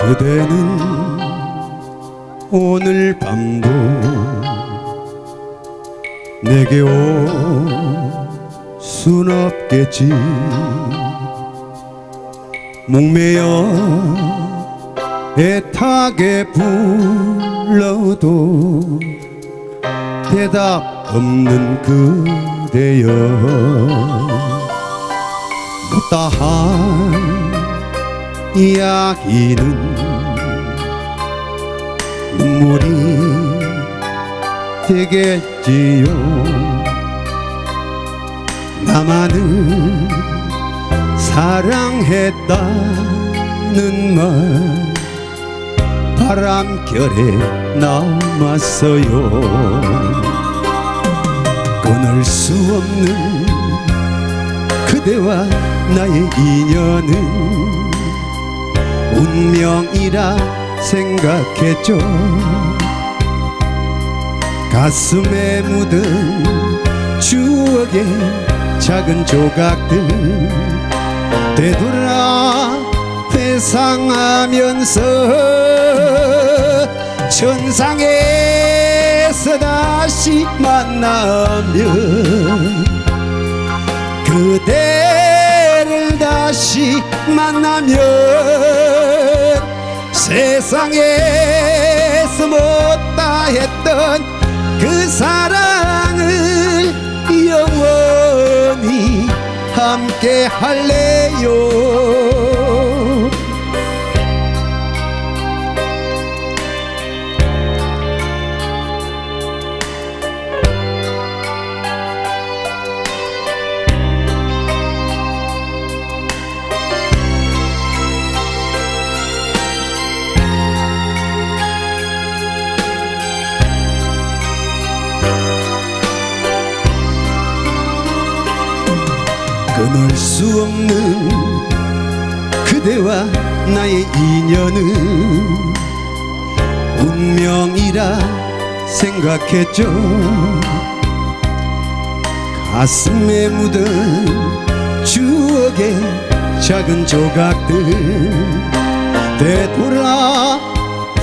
그대는 오늘 밤도 내게 올 순 없겠지. 목매여 애타게 불러도 대답 없는 그대여. 못다한 이야기는 눈물이 되겠지요. 나만을 사랑했다는 말 바람결에 남았어요. 끊을 수 없는 그대와 나의 인연은 운명이라 생각했죠. 가슴에 묻은 추억의 작은 조각들 되돌아 회상하면서 천상에서 다시 만나면 그대를 다시 만나면 세상에서 못다 했던 그 사랑을 영원히 함께 할래요 끊을 수 없는 그대와 나의 인연은 운명이라 생각했죠. 가슴에 묻은 추억의 작은 조각들 되돌아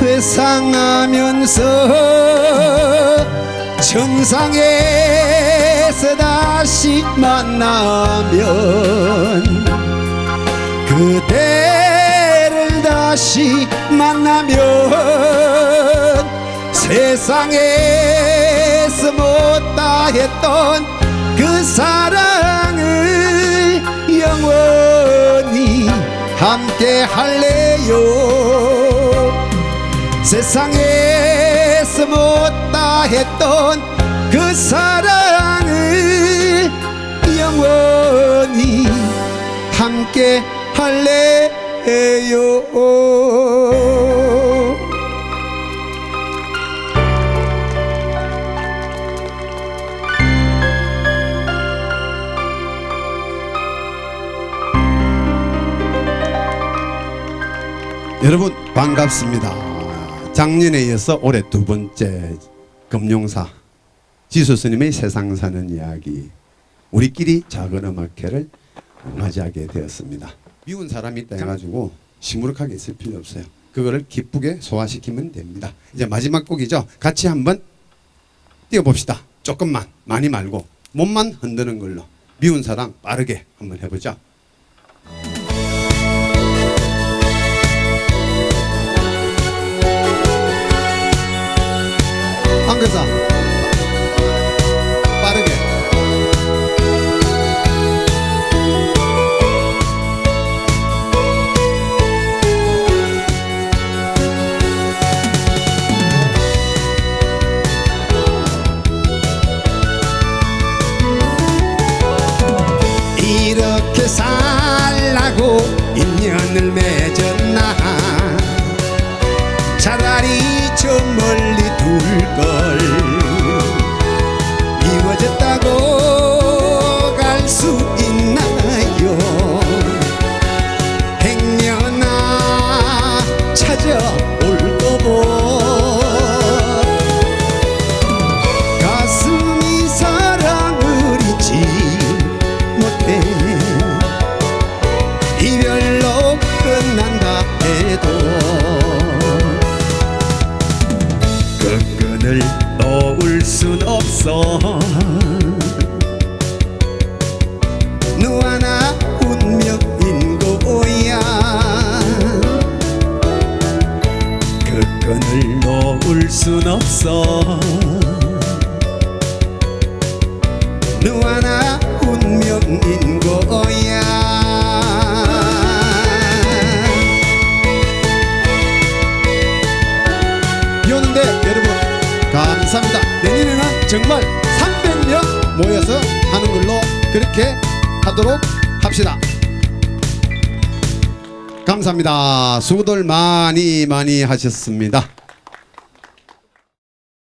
회상하면서 정상에 서 다시 만나면 그대를 다시 만나면 세상에서 못다 했던 그 사랑을 영원히 함께 할래요. 세상에서 못다 했던 그 사랑을 영원히 함께 할래요 여러분 반갑습니다. 작년에 이어서 올해 두 번째 금용사 지수 스님의 세상 사는 이야기 우리끼리 작은 음악회를 맞이하게 되었습니다. 미운 사람이 있다 해가지고 시무룩하게 있을 필요 없어요. 그거를 기쁘게 소화시키면 됩니다. 이제 마지막 곡이죠. 같이 한번 뛰어봅시다. 조금만 많이 말고 몸만 흔드는 걸로 미운 사랑 빠르게 한번 해보죠. 한글사 인연을 맺었나? 차라리 저 멀리 둘걸 해도 그 끈을 놓을 순 없어. 누하나 운명인 거야. 그 끈을 놓을 순 없어. 누하나 운명인 정말 300명 모여서 하는 걸로 그렇게 하도록 합시다. 감사합니다. 수고들 많이 많이 하셨습니다